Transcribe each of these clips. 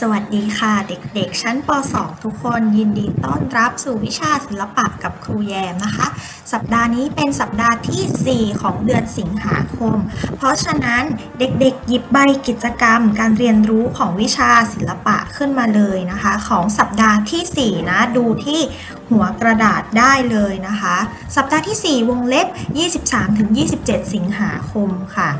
สวัสดีค่ะ เด็กๆ ชั้นป .2 ทุกคนยินดีต้อนรับสู่วิชาศิลปะกับครูแยมนะคะ สัปดาห์นี้เป็นสัปดาห์ที่ 4 ของเดือนสิงหาคม เพราะฉะนั้นเด็กๆ หยิบใบกิจกรรม การเรียนรู้ของวิชาศิลปะขึ้นมาเลยนะคะ ของสัปดาห์ทีสี่4 นะ ดูที่หัวกระดาษได้เลยนะคะ สัปดาห์ทีสี่4 วงเล็บ 23-27 สิงหาคมค่ะ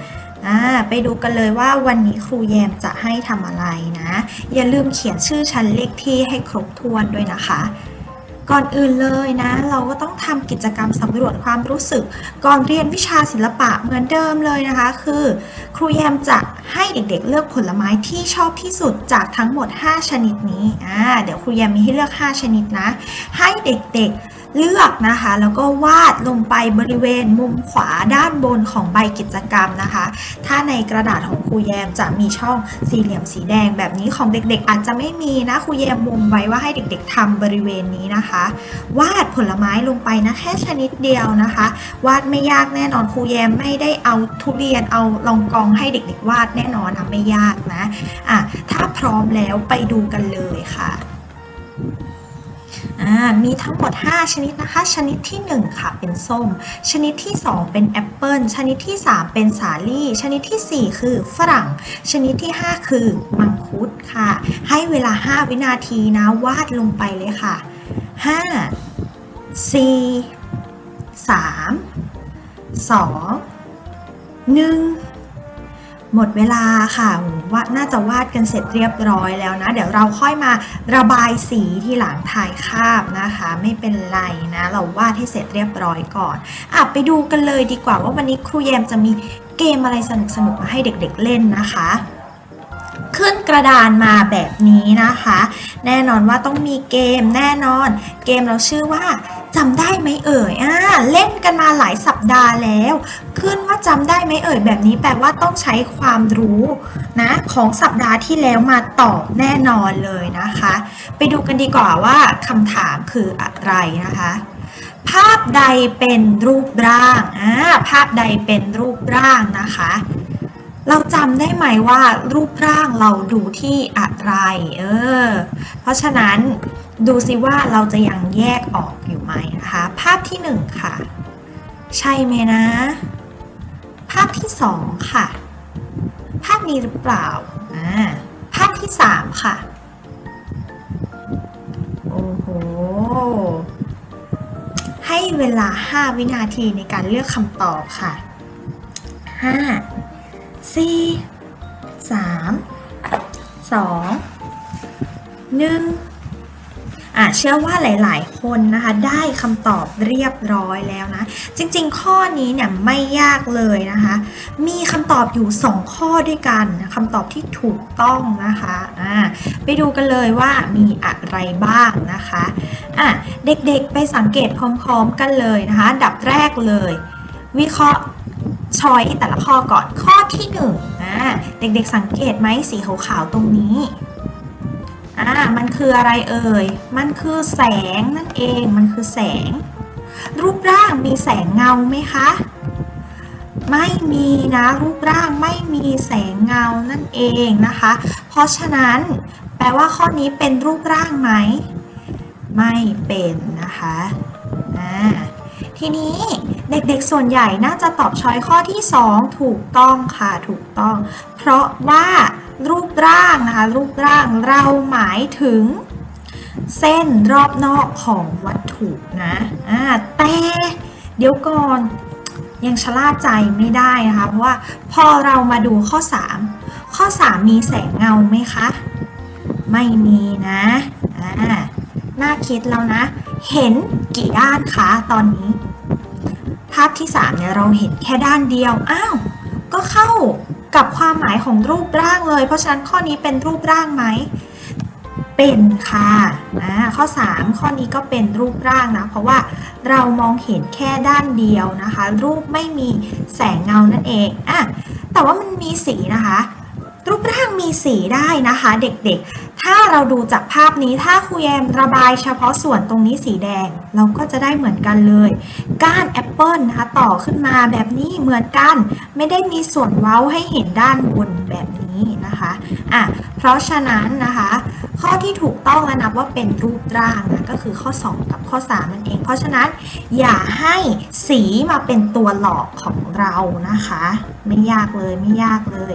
อ่าไปดูกันเลยว่าวันนี้ครูแยมจะให้ทำอะไรนะ อย่าลืมเขียนชื่อชั้นเลขที่ให้ครบถ้วนด้วยนะคะ ก่อนอื่นเลยนะ เราก็ต้องทำกิจกรรมสำรวจความรู้สึก ก่อนเรียนวิชาศิลปะเหมือนเดิมเลยนะคะ คือ ครูแยมจะให้เด็กๆเลือกผลไม้ที่ชอบที่สุดจากทั้งหมด 5 ชนิดนี้อ่าเดี๋ยวครูแยมมีให้เลือก 5 ชนิดนะ ให้เด็กๆ เลือกนะคะ แล้วก็วาดลงไปบริเวณมุมขวาด้านบนของใบกิจกรรมนะคะ ถ้าในกระดาษของครูแยมจะมีช่องสี่เหลี่ยมสีแดงแบบนี้ของเด็กๆ อาจจะไม่มีนะครูแยมมุมไว้ว่าให้เด็กๆทำบริเวณนี้นะคะ วาดผลไม้ลงไปนะแค่ชนิดเดียวนะคะ วาดไม่ยากแน่นอนครูแยมไม่ได้เอาทุเรียนเอาลองกองให้เด็กๆ วาดแน่นอนนะไม่ยากนะอะถ้าพร้อมแล้วไปดูกันเลยค่ะ มีทั้งหมด 5 ชนิดนะคะ ชนิดที่ 1 ค่ะ เป็นส้ม ชนิดที่ 2 เป็นแอปเปิลชนิดที่ 3 เป็นสาลี่ ชนิดทีสี่4 คือฝรั่ง ชนิดที่ 5 คือมังคุดค่ะ ให้เวลา 5 วินาทีนะ วาดลงไปเลยค่ะ 5 4 3 2 1 หมดเวลาค่ะว่าน่าจะวาดกันเสร็จเรียบร้อยแล้วนะ เดี๋ยวเราค่อยมาระบายสีที่หลังถ่ายคาบนะคะ ไม่เป็นไรนะ เราวาดให้เสร็จเรียบร้อยก่อนอะไปดูกันเลยดีกว่าว่าวันนี้ครูแยมจะมีเกมอะไรสนุกๆมาให้เด็กๆเล่นนะคะขึ้นกระดานมาแบบนี้นะคะ แน่นอนว่าต้องมีเกมแน่นอน เกมเราชื่อว่า จำได้ไหมเอ่ยอ่าเล่นกันมาหลายสัปดาห์แล้ว ขึ้นว่าจำได้ไหมเอ่ย แบบนี้แปลว่าต้องใช้ความรู้นะของสัปดาห์ที่แล้วมาตอบแน่นอนเลยนะคะ ไปดูกันดีกว่าว่าคำถามคืออะไรนะคะ ภาพใดเป็นรูปร่างอ่าภาพใดเป็นรูปร่างนะคะ เราจำได้ไหมว่ารูปร่างเราดูที่อะไร เออ เพราะฉะนั้นดูสิว่าเราจะยังแยกออกอยู่ไหมนะคะ ภาพที่หนึ่งค่ะ ใช่ไหมนะ ภาพที่สองค่ะ ภาพนี้หรือเปล่าอ่าภาพที่สามค่ะ โอ้โห ให้เวลา 5 วินาทีในการเลือกคำตอบค่ะ 5 สี่สามสองหนึ่งอะเชื่อว่าหลาย ๆ คนนะคะ ได้คำตอบเรียบร้อยแล้วนะ จริง ๆ ข้อนี้เนี่ยไม่ยากเลยนะคะ มีคำตอบอยู่ 2 ข้อด้วยกันคำตอบที่ถูกต้องนะคะอ่าไปดูกันเลยว่ามีอะไรบ้างนะคะอะเด็ก ๆ ไปสังเกตพร้อม ๆ กันเลยนะคะ ดับแรกเลย วิเคราะห์ ช้อยแต่ละข้อก่อนข้อที่หนึ่งอ่าเด็กๆสังเกตไหมสีขาวๆตรงนี้อ่ามันคืออะไรเอ่ย มันคือแสงนั่นเองมันคือแสง รูปร่างมีแสงเงาไหมคะ ไม่มีนะรูปร่างไม่มีแสงเงานั่นเองนะคะ เพราะฉะนั้นแปลว่าข้อนี้เป็นรูปร่างไหม ไม่เป็นนะคะอ่าทีนี้ เด็กๆส่วนใหญ่น่าจะตอบช้อยข้อที่ 2 ถูกต้องค่ะถูกต้อง เพราะว่ารูปร่างนะคะรูปร่างเราหมายถึง เส้นรอบนอกของวัตถุนะอ่าแต่เดี๋ยวก่อนยังชะล่าใจไม่ได้นะคะเพราะว่าพอเรามาดูข้อ 3 ข้อ 3 มีแสงเงาไหมคะ ไม่มีนะอ่าน่าคิดแล้วนะ เห็นกี่ด้านคะตอนนี้ ภาพที่ 3 เนี่ยเราเห็นแค่ด้านเดียว อ้าว ก็เข้ากับความหมายของรูปร่างเลย เพราะฉะนั้นข้อนี้เป็นรูปร่างไหม เป็นค่ะอ่าข้อ 3 ข้อนี้ก็เป็นรูปร่างนะ เพราะว่าเรามองเห็นแค่ด้านเดียวนะคะ รูปไม่มีแสงเงานั่นเองอะแต่ว่ามันมีสีนะคะ รูปร่างมีสีได้นะคะเด็กๆ ถ้าเราดูจากภาพนี้ถ้าครูแยมระบายเฉพาะส่วนตรงนี้สีแดง เราก็จะได้เหมือนกันเลย ก้านแอปเปิลนะคะต่อขึ้นมาแบบนี้เหมือนกัน ไม่ได้มีส่วนเว้าให้เห็นด้านบนแบบนี้ นี้นะคะอะเพราะฉะนั้นนะคะ ข้อที่ถูกต้องและนับว่าเป็นรูปร่างนะก็คือข้อ 2 กับข้อ 3 นั่นเอง เพราะฉะนั้นอย่าให้สีมาเป็นตัวหลอกของเรานะคะ ไม่ยากเลยไม่ยากเลย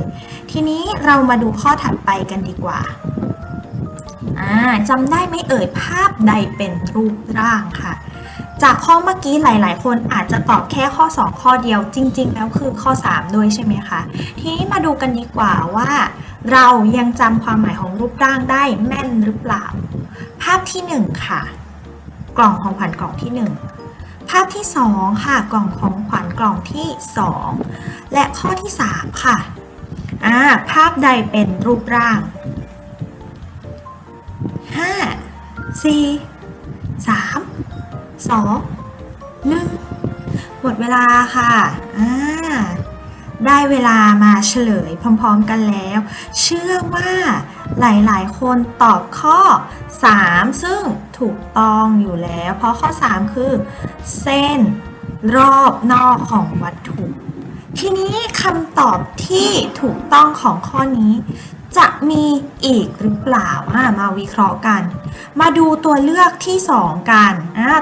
ทีนี้เรามาดูข้อถัดไปกันดีกว่าอ่าจำได้ไหมเอ่ยภาพใดเป็นรูปร่างค่ะ จากข้อเมื่อกี้หลาย ๆ คนอาจจะตอบแค่ข้อ 2 ข้อเดียวจริง ๆ แล้วคือข้อ 3 ด้วยใช่ไหมคะ ทีนี้มาดูกันดีกว่าว่า เรายังจำความหมายของรูปร่างได้แม่นหรือเปล่า ภาพที่ 1 ค่ะ กล่องของขวัญกล่องที่ 1 ภาพที่ 2 ค่ะ กล่องของขวัญกล่องที่ 2 และข้อที่ 3 ค่ะอ่าภาพใดเป็นรูปร่าง 5 4 3 สองหนึ่งหมดเวลาค่ะอ่าได้เวลามาเฉลยพร้อมๆกันแล้ว เชื่อว่าหลายๆ คนตอบข้อ 3 ซึ่งถูกต้องอยู่แล้ว เพราะข้อ 3 คือ เส้นรอบนอกของวัตถุ ทีนี้คำตอบที่ถูกต้องของข้อนี้ จะมีอีกหรือเปล่ามาวิเคราะห์กัน มาดูตัวเลือกที่ 2 กัน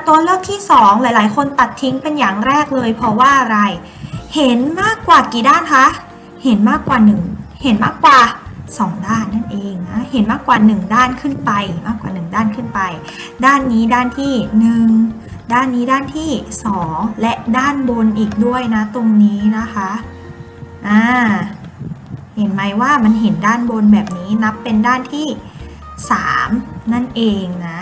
ตัวเลือกที่ 2 หลายๆ คนตัดทิ้งเป็นอย่างแรกเลยเพราะว่าอะไร เห็นมากกว่ากี่ด้านคะ เห็นมากกว่า 1 เห็นมากกว่า 2 ด้านนั่นเองนะเห็นมากกว่า 1 ด้านขึ้นไป มากกว่า 1 ด้านขึ้นไป ด้านนี้ด้านที่ 1 ด้านนี้ด้านที่ 2 และด้านบนอีกด้วยนะตรงนี้นะคะอ่า เห็นไหมว่ามันเห็นด้านบนแบบนี้นับเป็นด้านที่ 3 นั่นเองนะ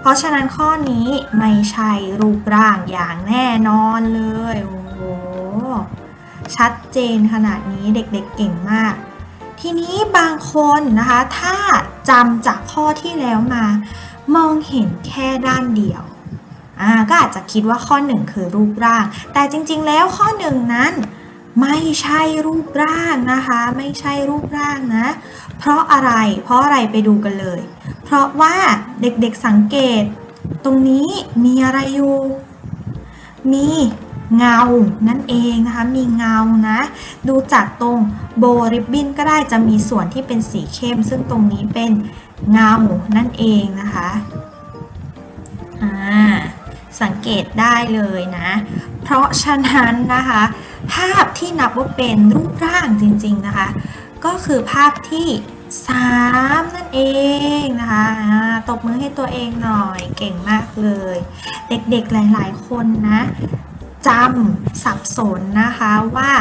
เพราะฉะนั้นข้อนี้ไม่ใช่รูปร่างอย่างแน่นอนเลย โอ้โห ชัดเจนขนาดนี้เด็กๆเเก่งมาก ทีนี้บางคนนะคะ ถ้าจำจากข้อที่แล้วมา มองเห็นแค่ด้านเดียวอาก็อาจจะคิดว่าข้อ 1 คือรูปร่าง แต่จริงๆ แล้วข้อ 1 นั้น ไม่ใช่รูปร่างนะคะ ไม่ใช่รูปร่างนะ เพราะอะไร เพราะอะไรไปดูกันเลย เพราะว่าเด็กๆสังเกต ตรงนี้มีอะไรอยู่ มีเงา นั่นเองนะคะ มีเงานะ ดูจากตรงโบริบบินก็ได้จะมีส่วนที่เป็นสีเข้ม ซึ่งตรงนี้เป็นเงา นั่นเองนะคะ อ่า สังเกตได้เลยนะ เพราะฉะนั้นนะคะ ภาพที่นับว่าเป็นรูปร่างจริงๆนะคะ ก็คือภาพที่3นั่นเองนะคะตบมือให้ตัวเองหน่อยเก่งมากเลย เด็กๆหลายๆคนนะจำสับสนนะคะว่า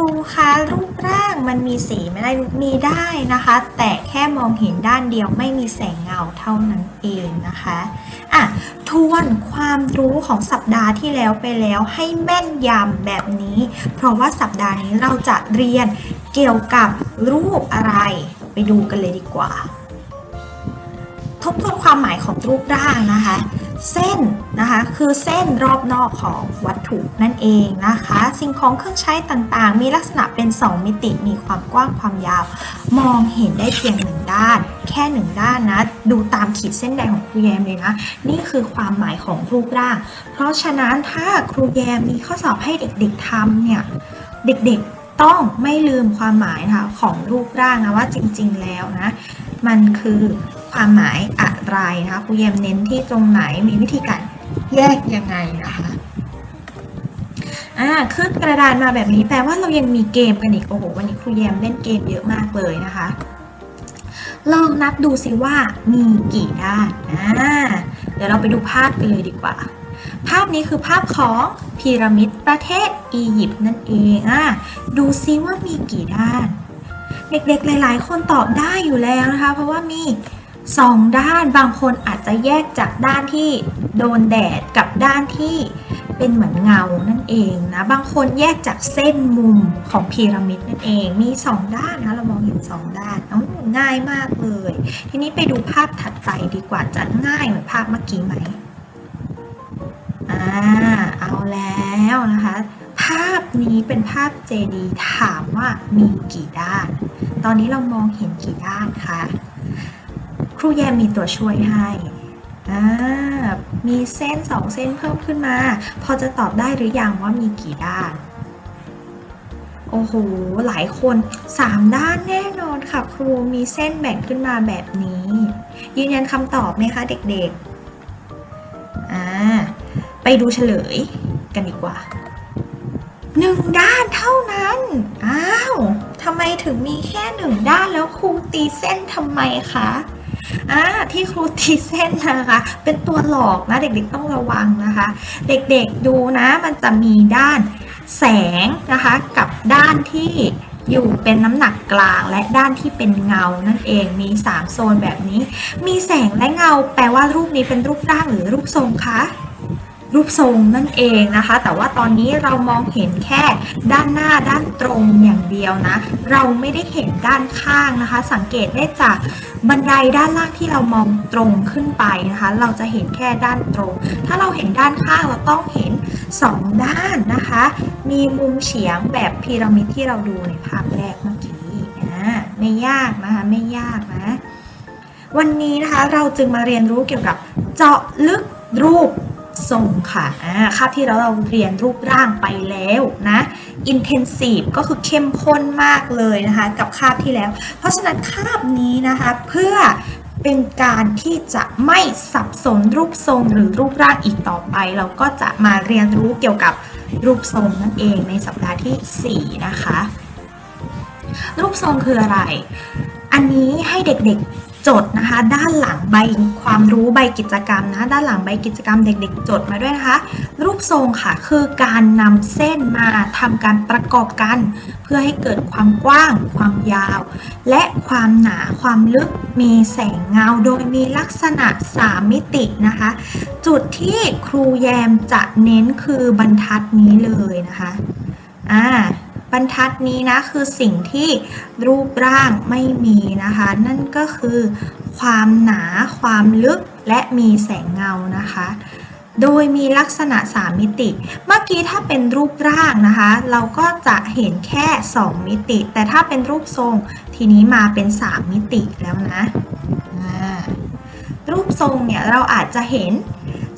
ครูคะรูปร่างมันมีสีไม่ได้มีได้นะคะ แต่แค่มองเห็นด้านเดียวไม่มีแสงเงาเท่านั้นเองนะคะอะทวนความรู้ของสัปดาห์ที่แล้วไปแล้วให้แม่นยำแบบนี้ เพราะว่าสัปดาห์นี้เราจะเรียนเกี่ยวกับรูปอะไร ไปดูกันเลยดีกว่า ทบทวนความหมายของรูปร่างนะคะ เส้นนะคะคือเส้นรอบนอกของวัตถุนั่นเองนะคะ สิ่งของเครื่องใช้ต่างๆ มีลักษณะเป็น 2 มิติมีความกว้างความยาว มองเห็นได้เพียงหนึ่งด้าน แค่หนึ่งด้านนะดูตามขีดเส้นแดงของครูแยมเลยนะ นี่คือความหมายของรูปร่าง เพราะฉะนั้นถ้าครูแยมมีข้อสอบให้เด็กๆทำเนี่ยเด็กๆต้องไม่ลืมความหมายนะคะของรูปร่างนะว่าจริงๆแล้วนะมันคือ ความหมายอะไรนะคะครูแยมเน้นที่ตรงไหนมีวิธีการแยกยังไงนะคะอ่าขึ้นกระดานมาแบบนี้แปลว่าเรายังมีเกมกันอีกโอ้โหวันนี้ครูแยมเล่นเกมเยอะมากเลยนะคะ ลองนับดูสิว่ามีกี่ด้านอ่าเดี๋ยวเราไปดูภาพกันเลยดีกว่า ภาพนี้คือภาพของพีระมิดประเทศอียิปต์นั่นเองอะดูซิว่ามีกี่ด้าน เด็กๆหลาย ๆ คนตอบได้อยู่แล้วนะคะ เพราะว่ามี 2ด้านบางคนอาจจะแยกจากด้านที่โดนแดดกับด้านที่เป็นเหมือนเงานั่นเองนะ บางคนแยกจากเส้นมุมของพีระมิดนั่นเอง มี2ด้านนะ เรามองเห็น2ด้านเอาง่ายมากเลย ทีนี้ไปดูภาพถัดไปดีกว่าจะง่ายเหมือนภาพเมื่อกี้ไหมอ่าเอาแล้วนะคะ ภาพนี้เป็นภาพเจดีถามว่ามีกี่ด้าน ตอนนี้เรามองเห็นกี่ด้านคะ ครูแยมมีตัวช่วยให้มีเส้นสองเส้นเพิ่มขึ้นมา พอจะตอบได้หรือยังว่ามีกี่ด้าน โอ้โห หลายคน3ด้านแน่นอนค่ะครูมีเส้นแบ่งขึ้นมาแบบนี้ ยืนยันคำตอบไหมคะเด็กๆอ่าไปดูเฉลยกันดีกว่าหนึ่งด้านเท่านั้น อ้าวทำไมถึงมีแค่หนึ่งด้านแล้วครูตีเส้นทำไมคะ อ่าที่ครูตีเส้นนะคะ เป็นตัวหลอกนะเด็กๆต้องระวังนะคะ เด็กๆดูนะมันจะมีด้านแสงนะคะกับด้านที่อยู่เป็นน้ำหนักกลางและด้านที่เป็นเงานั่นเองมี 3 โซนแบบนี้ มีแสงและเงาแปลว่ารูปนี้เป็นรูปร่างหรือรูปทรงคะ รูปทรงนั่นเองนะคะ แต่ว่าตอนนี้เรามองเห็นแค่ด้านหน้าด้านตรงอย่างเดียวนะ เราไม่ได้เห็นด้านข้างนะคะ สังเกตได้จากบันไดด้านล่างที่เรามองตรงขึ้นไปนะคะ เราจะเห็นแค่ด้านตรง ถ้าเราเห็นด้านข้างเราต้องเห็น 2 ด้านนะคะ มีมุมเฉียงแบบพีระมิดที่เราดูในภาพแรกเมื่อกี้อ่าไม่ยากนะคะไม่ยากนะ วันนี้นะคะเราจึงมาเรียนรู้เกี่ยวกับเจาะลึกรูป ทรงค่ะอ่าคาบที่เราเราเรียนรูปร่างไปแล้วนะ intensive ก็คือเข้มข้นมากเลยนะคะ กับคาบที่แล้ว เพราะฉะนั้นคาบนี้นะคะเพื่อเป็นการที่จะไม่สับสนรูปทรงหรือรูปร่างอีกต่อไป เราก็จะมาเรียนรู้เกี่ยวกับรูปทรงนั่นเองในสัปดาห์ที่ 4 นะคะ รูปทรงคืออะไร อันนี้ให้เด็กๆ จดนะคะ ด้านหลังใบความรู้ใบกิจกรรมนะ ด้านหลังใบกิจกรรมเด็ก ๆ จดมาด้วยนะคะ รูปทรงค่ะคือการนำเส้นมาทำการประกอบกัน เพื่อให้เกิดความกว้าง ความยาว และความหนาความลึกมีแสงเงาโดยมีลักษณะ 3 มิตินะคะ จุดที่ครูแยมจะเน้นคือบรรทัดนี้เลยนะคะอ่า บรรทัดนี้นะคือสิ่งที่รูปร่างไม่มีนะคะ นั่นก็คือความหนาความลึกและมีแสงเงานะคะ โดยมีลักษณะ 3 มิติ เมื่อกี้ถ้าเป็นรูปร่างนะคะ เราก็จะเห็นแค่ 2 มิติ แต่ถ้าเป็นรูปทรงทีนี้มาเป็น 3 มิติแล้วนะรูปทรงเนี่ยเราอาจจะเห็น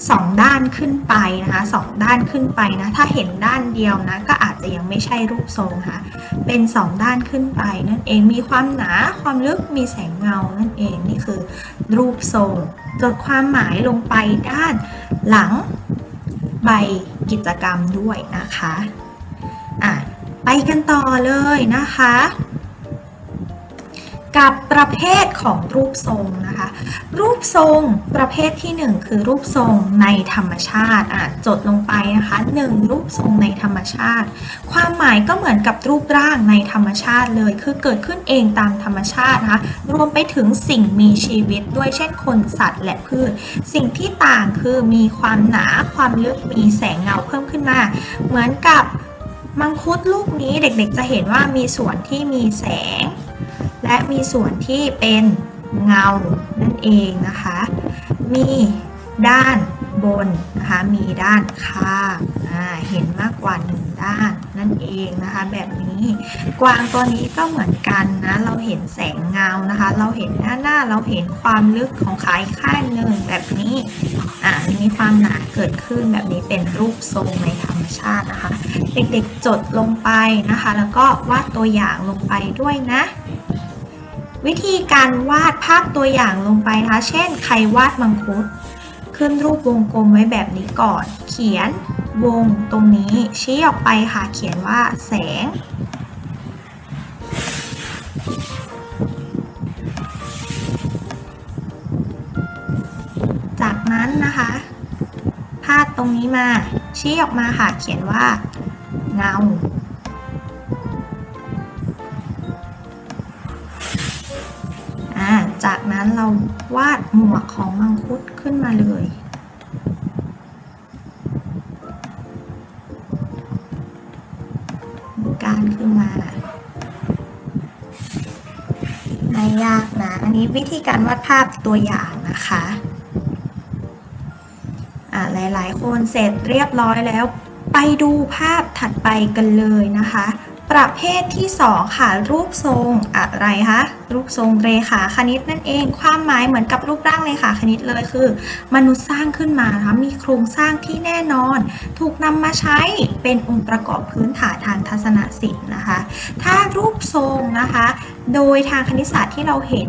2 ด้านขึ้นไปนะคะสองด้านขึ้นไปนะถ้าเห็นด้านเดียวนะก็อาจจะยังไม่ใช่รูปทรงค่ะเป็น 2 ด้านขึ้นไปนั่นเองมีความหนาความลึกมีแสงเงานั่นเองนี่คือรูปทรงจดความหมายลงไปด้านหลังใบกิจกรรมด้วยนะคะอะไปกันต่อเลยนะคะ กับประเภทของรูปทรงนะคะ รูปทรงประเภทที่ 1 คือรูปทรงในธรรมชาติอะจดลงไปนะคะ 1. รูปทรงในธรรมชาติ ความหมายก็เหมือนกับรูปร่างในธรรมชาติเลย คือเกิดขึ้นเองตามธรรมชาตินะคะรวมไปถึงสิ่งมีชีวิตด้วยเช่นคนสัตว์และพืช สิ่งที่ต่างคือมีความหนาความลึกมีแสงเงาเพิ่มขึ้นมา เหมือนกับมังคุดลูกนี้เด็กๆจะเห็นว่ามีส่วนที่มีแสง และมีส่วนที่เป็นเงานั่นเองนะคะ มีด้านบนนะคะ มีด้านข้างเห็นมากกว่าหนึ่งด้านนั่นเองนะคะ แบบนี้กวางตัวนี้ก็เหมือนกันนะเราเห็นแสงเงานะคะ เราเห็นหน้าหน้าเราเห็นความลึกของขาอีกข้างหนึ่งแบบนี้อ่ามีความหนาเกิดขึ้นแบบนี้เป็นรูปทรงในธรรมชาตินะคะ เด็กๆจดลงไปนะคะ แล้วก็วาดตัวอย่างลงไปด้วยนะ วิธีการวาดภาพตัวอย่างลงไปนะคะ เช่น ใครวาดมังคุด ขึ้นรูปวงกลมไว้แบบนี้ก่อน เขียนวงตรงนี้ชี้ออกไปค่ะ เขียนว่าแสง จากนั้นนะคะ พาดตรงนี้มา ชี้ออกมาค่ะ เขียนว่าเงา จากนั้นเราวาดหมวกของมังคุดขึ้นมาเลย การขึ้นมาไม่ยากนะ อันนี้วิธีการวาดภาพตัวอย่างนะคะอ่าหลายๆ คนเสร็จเรียบร้อยแล้ว ไปดูภาพถัดไปกันเลยนะคะ ประเภทที่ 2 ค่ะ รูปทรงอะไรคะรูปทรงเรขาคณิตนั่นเอง ความหมายเหมือนกับรูปร่างเรขาคณิตเลยคือ มนุษย์สร้างขึ้นมานะคะมีโครงสร้างที่แน่นอน ถูกนำมาใช้เป็นองค์ประกอบพื้นฐานทางทัศนศิลป์นะคะ ถ้ารูปทรงนะคะ โดยทางคณิตศาสตร์ที่เราเห็น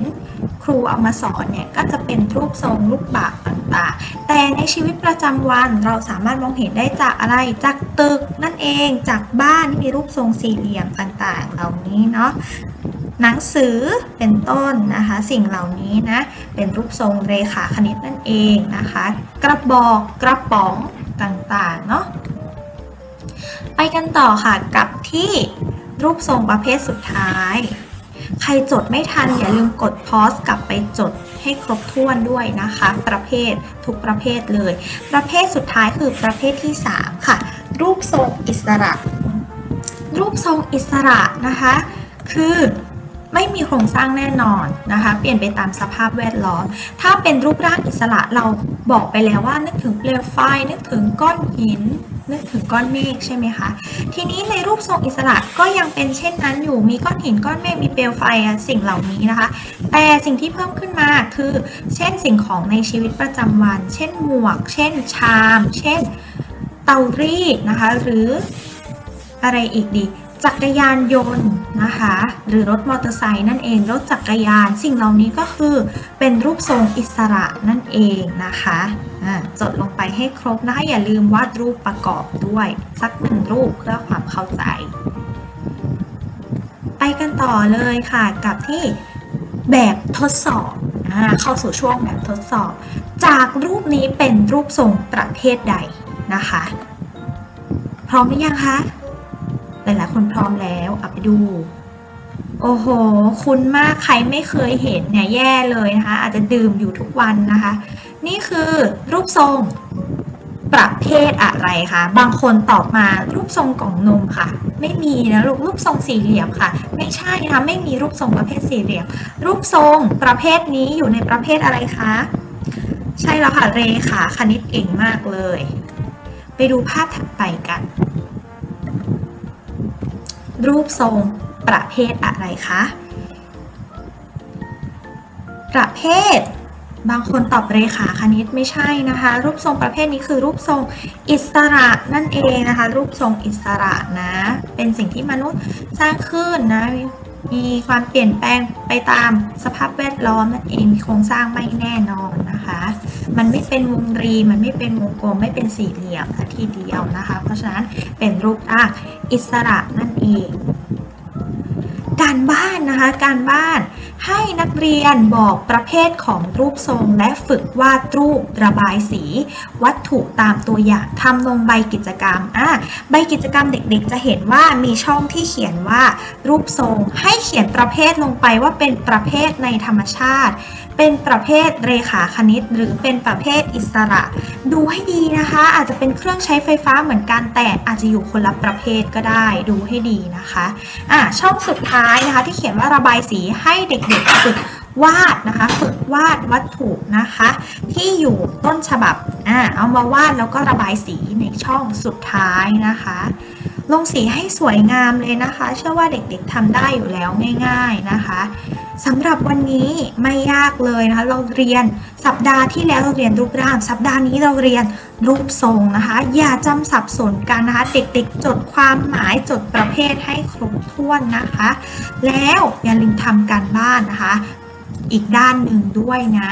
ครูเอามาสอนเนี่ยก็จะเป็นรูปทรงรูปแบบต่างๆ แต่ในชีวิตประจำวันเราสามารถมองเห็นได้จากอะไรจากตึกนั่นเองจากบ้านที่มีรูปทรงสี่เหลี่ยมต่างๆ เหล่านี้เนาะหนังสือเป็นต้นนะคะ สิ่งเหล่านี้นะเป็นรูปทรงเรขาคณิตนั่นเองนะคะ กระบอกกระป๋องต่างๆเนาะไปกันต่อค่ะกับที่รูปทรงประเภทสุดท้าย ใครจดไม่ทันอย่าลืมกดพอสกลับไปจดให้ครบถ้วนด้วยนะคะ ประเภททุกประเภทเลย ประเภทสุดท้ายคือประเภทที่ 3 ค่ะ รูปทรงอิสระ รูปทรงอิสระนะคะ คือไม่มีโครงสร้างแน่นอนนะคะ เปลี่ยนไปตามสภาพแวดล้อม ถ้าเป็นรูปร่างอิสระเราบอกไปแล้วว่านึกถึงเปลวไฟนึกถึงก้อนหิน นึกถึงก้อนเมฆใช่ไหมคะทีนี้ในรูปทรงอิสระก็ยังเป็นเช่นนั้นอยู่มีก้อนหินก้อนเมฆมีเปลวไฟสิ่งเหล่านี้นะคะ แต่สิ่งที่เพิ่มขึ้นมาคือ เช่นสิ่งของในชีวิตประจำวัน เช่นหมวก เช่นชาม เช่นเตารีดนะคะ หรืออะไรอีกดี จักรยานยนต์นะคะ หรือรถมอเตอร์ไซค์นั่นเอง รถจักรยานสิ่งเหล่านี้ก็คือเป็นรูปทรงอิสระนั่นเองนะคะจดลงไปให้ครบนะคะอย่าลืมวาดรูปประกอบด้วย สักหนึ่งรูปเพื่อความเข้าใจ ไปกันต่อเลยค่ะกับที่แบบทดสอบอเข้าสู่ช่วงแบบทดสอบ จากรูปนี้เป็นรูปทรงประเภทใดนะคะ พร้อมหรือยังคะ คนพร้อมแล้วเอาไปดู โอ้โห คุณมากใครไม่เคยเห็นเนี่ยแย่เลยนะคะ อาจจะดื่มอยู่ทุกวันนะคะ นี่คือรูปทรงประเภทอะไรคะ บางคนตอบมารูปทรงกล่องนมค่ะ ไม่มีนะลูกรูปทรงสี่เหลี่ยมค่ะ ไม่ใช่นะคะไม่มีรูปทรงประเภทสี่เหลี่ยม รูปทรงประเภทนี้อยู่ในประเภทอะไรคะ ใช่แล้วค่ะเรขาคณิตเก่งมากเลย ไปดูภาพถัดไปกัน รูปทรงประเภทอะไรคะ ประเภท บางคนตอบเรขาคณิตไม่ใช่นะคะ รูปทรงประเภทนี้คือรูปทรงอิสระนั่นเองนะคะ รูปทรงอิสระนะ เป็นสิ่งที่มนุษย์สร้างขึ้นนะมีความเปลี่ยนแปลงไปตามสภาพแวดล้อมนั่นเองมีโครงสร้างไม่แน่นอนนะคะ มันไม่เป็นวงรีมันไม่เป็นวงกลมไม่เป็นสี่เหลี่ยมทีเดียวนะคะ เพราะฉะนั้นเป็นรูปร่างอิสระนั่นเอง การบ้านนะคะ การบ้านให้นักเรียนบอกประเภทของรูปทรงและฝึกวาดรูประบายสี วัตถุตามตัวอย่างทำลงใบกิจกรรมอะใบกิจกรรมเด็กๆ จะเห็นว่ามีช่องที่เขียนว่ารูปทรง ให้เขียนประเภทลงไปว่าเป็นประเภทในธรรมชาติเป็นประเภทเรขาคณิต หรือเป็นประเภทอิสระ ดูให้ดีนะคะ อาจจะเป็นเครื่องใช้ไฟฟ้าเหมือนกันแต่อาจจะอยู่คนละประเภทก็ได้ดูให้ดีนะคะอะช่องสุดท้ายนะคะ ที่เขียนว่าระบายสีให้เด็กๆฝึกวาดนะคะฝึกวาดวัตถุนะคะ ที่อยู่ต้นฉบับอะเอามาวาดแล้วก็ระบายสีในช่องสุดท้ายนะคะ ลงสีให้สวยงามเลยนะคะ เชื่อว่าเด็กๆทำได้อยู่แล้วง่าย ๆนะคะสำหรับวันนี้ไม่ยากเลยนะคะ เราเรียนสัปดาห์ที่แล้วเราเรียนรูปร่าง สัปดาห์นี้เราเรียนรูปทรงนะคะ อย่าจำสับสนกันนะคะ เด็กๆ จดความหมายจดประเภทให้ครบถ้วนนะคะ แล้วอย่าลืมทำการบ้านนะคะ อีกด้านหนึ่งด้วยนะ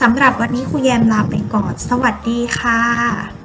สำหรับวันนี้ครูแยมลาไปก่อน สวัสดีค่ะ